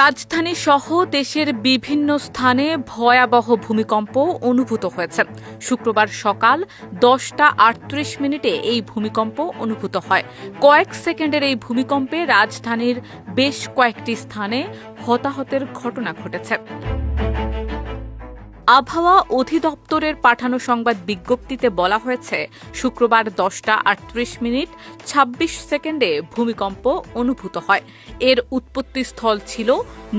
রাজধানী সহ দেশের বিভিন্ন স্থানে ভয়াবহ ভূমিকম্প অনুভূত হয়েছে। শুক্রবার সকাল দশটা আটত্রিশ মিনিটে এই ভূমিকম্প অনুভূত হয়। কয়েক সেকেন্ডের এই ভূমিকম্পে রাজধানীর বেশ কয়েকটি স্থানে হতাহতের ঘটনা ঘটেছে। আবহাওয়া অধিদপ্তরের পাঠানো সংবাদ বিজ্ঞপ্তিতে বলা হয়েছে, শুক্রবার দশটা আটত্রিশ মিনিট ২৬ সেকেন্ডে ভূমিকম্প অনুভূত হয়। এর উৎপত্তিস্থল ছিল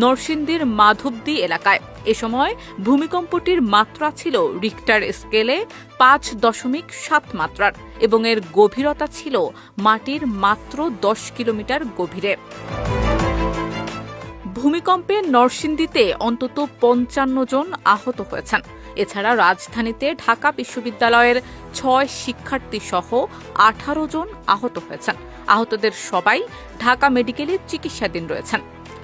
নরসিংদীর মাধবদী এলাকায়। এ সময় ভূমিকম্পটির মাত্রা ছিল রিক্টার স্কেলে পাঁচ দশমিক সাত মাত্রার এবং এর গভীরতা ছিল মাটির মাত্র দশ কিলোমিটার গভীরে। ভূমিকম্পে নরসিংদীতে অন্তত পঞ্চান্ন জন আহত হয়েছেন। এছাড়া রাজধানীতে ঢাকা বিশ্ববিদ্যালয়ের ছয় শিক্ষার্থী সহ আঠারো জন আহত হয়েছেন। আহতদের সবাই ঢাকা মেডিকেলে চিকিৎসাধীন রয়েছেন।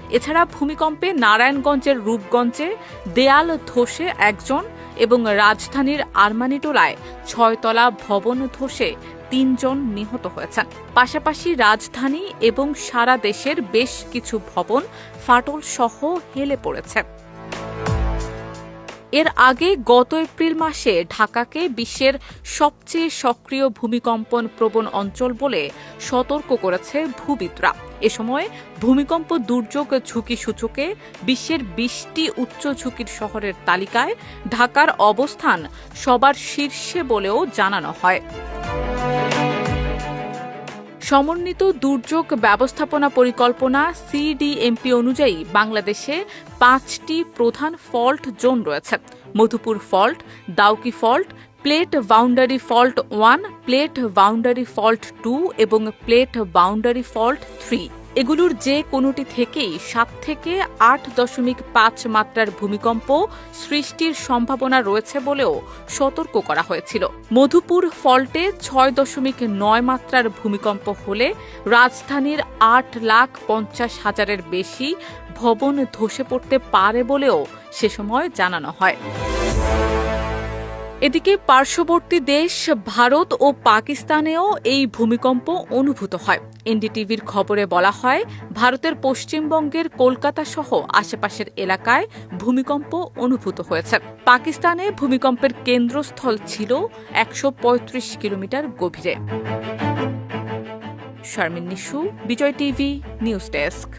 এছাড়া ভূমিকম্পে নারায়ণগঞ্জের রূপগঞ্জে দেয়াল ধসে একজন এবং রাজধানীর আরমানিটোলায় ছয়তলা ভবন ধসে তিনজন নিহত হয়েছেন। পাশাপাশি রাজধানী এবং সারা দেশের বেশ কিছু ভবন ফাটল সহ হেলে পড়েছে। এর আগে গত এপ্রিল মাসে ঢাকাকে বিশ্বের সবচেয়ে সক্রিয় ভূমিকম্পন প্রবণ অঞ্চল বলে সতর্ক করেছে ভূবিদরা। এ সময় ভূমিকম্প দুর্যোগ ঝুঁকি সূচকে বিশ্বের বিশটি উচ্চ ঝুঁকির শহরের তালিকায় ঢাকার অবস্থান সবার শীর্ষে বলেও জানানো হয়। সমন্বিত দুর্যোগ ব্যবস্থাপনা পরিকল্পনা সিডিএমপি অনুযায়ী বাংলাদেশে পাঁচটি প্রধান ফল্ট জোন রয়েছে। Madhupur fault, Dauki fault, plate boundary fault one, plate boundary fault two এবং প্লেট বাউন্ডারি ফল্ট থ্রি। এগুলোর যে কোনোটি থেকেই সাত থেকে আট দশমিক পাঁচ মাত্রার ভূমিকম্প সৃষ্টির সম্ভাবনা রয়েছে বলেও সতর্ক করা হয়েছিল। মধুপুর ফল্টে ছয় দশমিক নয় মাত্রার ভূমিকম্প হলে রাজধানীর আট লাখ পঞ্চাশ হাজারের বেশি ভবন ধসে পড়তে পারে বলেও সে সময় জানানো হয়। এদিকে পার্শ্ববর্তী দেশ ভারত ও পাকিস্তানেও এই ভূমিকম্প অনুভূত হয়। এনডিটিভির খবরে বলা হয়, ভারতের পশ্চিমবঙ্গের কলকাতা সহ আশেপাশের এলাকায় ভূমিকম্প অনুভূত হয়েছে। পাকিস্তানে ভূমিকম্পের কেন্দ্রস্থল ছিল একশো পঁয়ত্রিশ কিলোমিটার গভীরে। Sharmin Nishu, Bijoy TV, news desk.